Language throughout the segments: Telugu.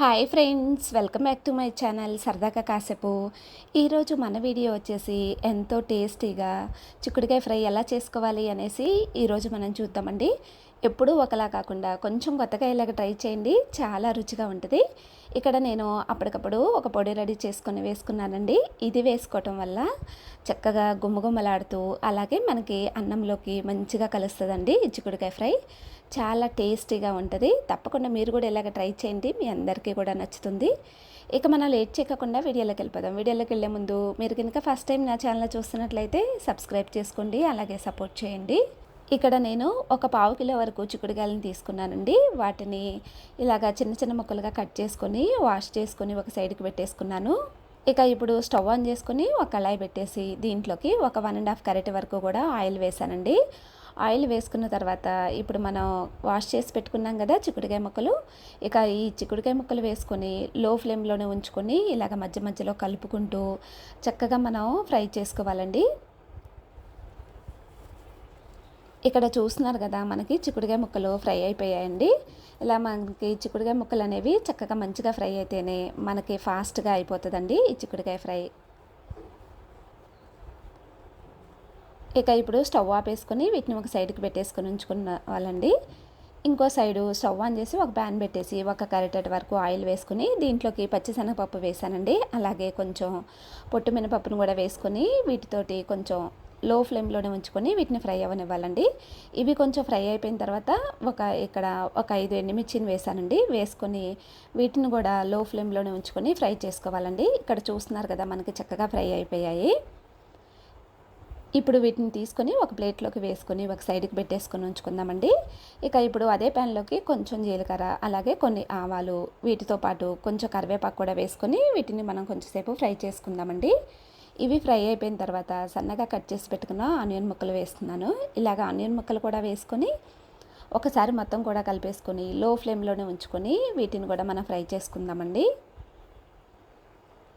Hi friends welcome back to my channel సరదాగా కాసేపు ఈరోజు మన వీడియో వచ్చేసి ఎంతో టేస్టీగా చిక్కుడుకాయ ఫ్రై ఎలా చేసుకోవాలి అనేసి ఈరోజు మనం చూద్దామండి. ఎప్పుడూ ఒకలా కాకుండా కొంచెం కొత్తగా ఇలాగ ట్రై చేయండి చాలా రుచిగా ఉంటుంది. ఇక్కడ నేను అప్పటికప్పుడు ఒక పొడి రెడీ చేసుకొని వేసుకున్నానండి. ఇది వేసుకోవటం వల్ల చక్కగా గుమ్మగుమ్మలాడుతూ అలాగే మనకి అన్నంలోకి మంచిగా కలుస్తుందండి చిక్కుడుకాయ ఫ్రై. చాలా టేస్టీగా ఉంటుంది. తప్పకుండా మీరు కూడా ఇలాగ ట్రై చేయండి. మీ అందరికీ కూడా నచ్చుతుంది. ఇక మనం లేట్ చేయకుండా వీడియోలోకి వెళ్ళిపోదాం. వీడియోలోకి వెళ్ళే ముందు మీరు కనుక ఫస్ట్ టైం నా ఛానల్ చూస్తున్నట్లయితే సబ్స్క్రైబ్ చేసుకోండి. అలాగే సపోర్ట్ చేయండి. ఇక్కడ నేను ఒక పావు కిలో వరకు చిక్కుడుకాయలను తీసుకున్నానండి. వాటిని ఇలాగా చిన్న చిన్న ముక్కలుగా కట్ చేసుకొని వాష్ చేసుకొని ఒక సైడ్కి పెట్టేసుకున్నాను. ఇక ఇప్పుడు స్టవ్ ఆన్ చేసుకొని ఒక కళాయి పెట్టేసి దీంట్లోకి ఒక వన్ అండ్ హాఫ్ కరెక్ట్ వరకు కూడా ఆయిల్ వేసానండి ఆయిల్ వేసుకున్న తర్వాత ఇప్పుడు మనం వాష్ చేసి పెట్టుకున్నాం కదా చిక్కుడుకాయ ముక్కలు ఇక ఈ చిక్కుడుకాయ ముక్కలు వేసుకొని లో ఫ్లేమ్లోనే ఉంచుకొని ఇలాగ మధ్య మధ్యలో కలుపుకుంటూ చక్కగా మనం ఫ్రై చేసుకోవాలండి. ఇక్కడ చూస్తున్నారు కదా మనకి చిక్కుడుకాయ ముక్కలు ఫ్రై అయిపోయాయండి. ఇలా మనకి చిక్కుడుకాయ ముక్కలు అనేవి చక్కగా మంచిగా ఫ్రై అయితేనే మనకి ఫాస్ట్గా అయిపోతుందండి ఈ చిక్కుడుకాయ ఫ్రై. ఇక ఇప్పుడు స్టవ్ ఆపేసుకొని వీటిని ఒక సైడ్కి పెట్టేసుకొని ఉంచుకున్న వాళ్ళండి ఇంకో సైడు స్టవ్ ఆన్ చేసి ఒక ప్యాన్ పెట్టేసి ఒక కరెక్ట్ వరకు ఆయిల్ వేసుకుని దీంట్లోకి పచ్చిశనగపప్పు వేసానండి. అలాగే కొంచెం పొట్టు మినపప్పును కూడా వేసుకొని వీటితోటి కొంచెం లో ఫ్లేమ్లోనే ఉంచుకొని వీటిని ఫ్రై అవ్వనివ్వాలండి ఇవి కొంచెం ఫ్రై అయిపోయిన తర్వాత ఒక ఇక్కడ ఒక ఐదు ఎండుమిర్చిని వేసానండి. వేసుకొని వీటిని కూడా లో ఫ్లేమ్లోనే ఉంచుకొని ఫ్రై చేసుకోవాలండి. ఇక్కడ చూస్తున్నారు కదా మనకి చక్కగా ఫ్రై అయిపోయాయి. ఇప్పుడు వీటిని తీసుకొని ఒక ప్లేట్లోకి వేసుకొని ఒక సైడ్కి పెట్టేసుకొని ఉంచుకుందామండి. ఇక ఇప్పుడు అదే ప్యాన్లోకి కొంచెం జీలకర్ర అలాగే కొన్ని ఆవాలు వీటితో పాటు కొంచెం కరివేపాకు కూడా వేసుకొని వీటిని మనం కొంచెంసేపు ఫ్రై చేసుకుందామండి. ఇవి ఫ్రై అయిపోయిన తర్వాత సన్నగా కట్ చేసి పెట్టుకున్న ఆనియన్ ముక్కలు వేస్తున్నాను. ఇలాగ ఆనియన్ ముక్కలు కూడా వేసుకొని ఒకసారి మొత్తం కూడా కలిపేసుకొని లో ఫ్లేమ్లోనే ఉంచుకొని వీటిని కూడా మనం ఫ్రై చేసుకుందామండి.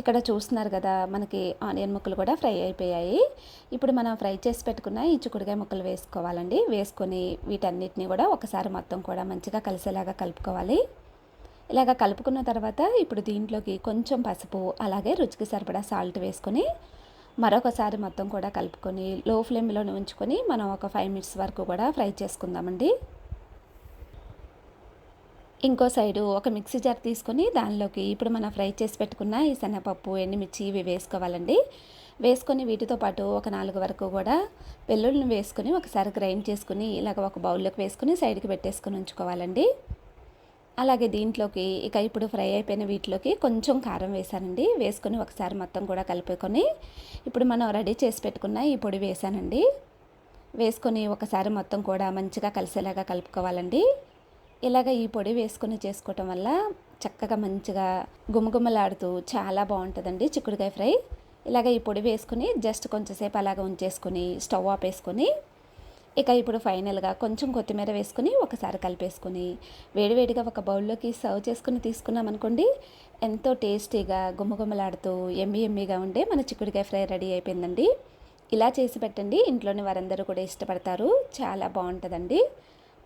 ఇక్కడ చూస్తున్నారు కదా మనకి ఆనియన్ ముక్కలు కూడా ఫ్రై అయిపోయాయి. ఇప్పుడు మనం ఫ్రై చేసి పెట్టుకున్న ఈ చిక్కుడుకాయ ముక్కలు వేసుకోవాలండి. వేసుకొని వీటన్నిటిని కూడా ఒకసారి మొత్తం కూడా మంచిగా కలిసేలాగా కలుపుకోవాలి. ఇలాగ కలుపుకున్న తర్వాత ఇప్పుడు దీంట్లోకి కొంచెం పసుపు అలాగే రుచికి సరిపడా సాల్ట్ వేసుకొని మరొకసారి మొత్తం కూడా కలుపుకొని లో ఫ్లేమ్లోనే ఉంచుకొని మనం ఒక ఫైవ్ మినిట్స్ వరకు కూడా ఫ్రై చేసుకుందామండి. ఇంకో సైడు ఒక మిక్సీ జార్ తీసుకొని దానిలోకి ఇప్పుడు మనం ఫ్రై చేసి పెట్టుకున్న ఈ శనగపప్పు ఎండుమిర్చి ఇవి వేసుకోవాలండి. వేసుకొని వీటితో పాటు ఒక నాలుగు వరకు కూడా వెల్లుల్లిని వేసుకొని ఒకసారి గ్రైండ్ చేసుకుని ఇలాగ ఒక బౌల్లోకి వేసుకుని సైడ్కి పెట్టేసుకొని ఉంచుకోవాలండి. అలాగే దీంట్లోకి ఇక ఇప్పుడు ఫ్రై అయిపోయిన వీటిలోకి కొంచెం కారం వేసానండి వేసుకొని ఒకసారి మొత్తం కూడా కలుపుకొని ఇప్పుడు మనం రెడీ చేసి పెట్టుకున్న ఈ పొడి వేసానండి వేసుకొని ఒకసారి మొత్తం కూడా మంచిగా కలిసేలాగా కలుపుకోవాలండి. ఇలాగ ఈ పొడి వేసుకొని చేసుకోవటం వల్ల చక్కగా మంచిగా గుమగుమలాడుతూ చాలా బాగుంటుందండి చిక్కుడుకాయ ఫ్రై. ఇలాగ ఈ పొడి వేసుకుని జస్ట్ కొంచెంసేపు అలాగ ఉంచేసుకొని స్టవ్ ఆపేసుకొని ఇక ఇప్పుడు ఫైనల్గా కొంచెం కొత్తిమీర వేసుకుని ఒకసారి కలిపేసుకుని వేడివేడిగా ఒక బౌల్లోకి సర్వ్ చేసుకుని తీసుకున్నాం అనుకోండి ఎంతో టేస్టీగా గుమగుమలాడుతూ ఎమ్మి ఎమ్మిగా ఉండే మన చిక్కుడుకాయ ఫ్రై రెడీ అయిపోయిందండి. ఇలా చేసి పెట్టండి ఇంట్లోని వారందరూ కూడా ఇష్టపడతారు చాలా బాగుంటుందండి.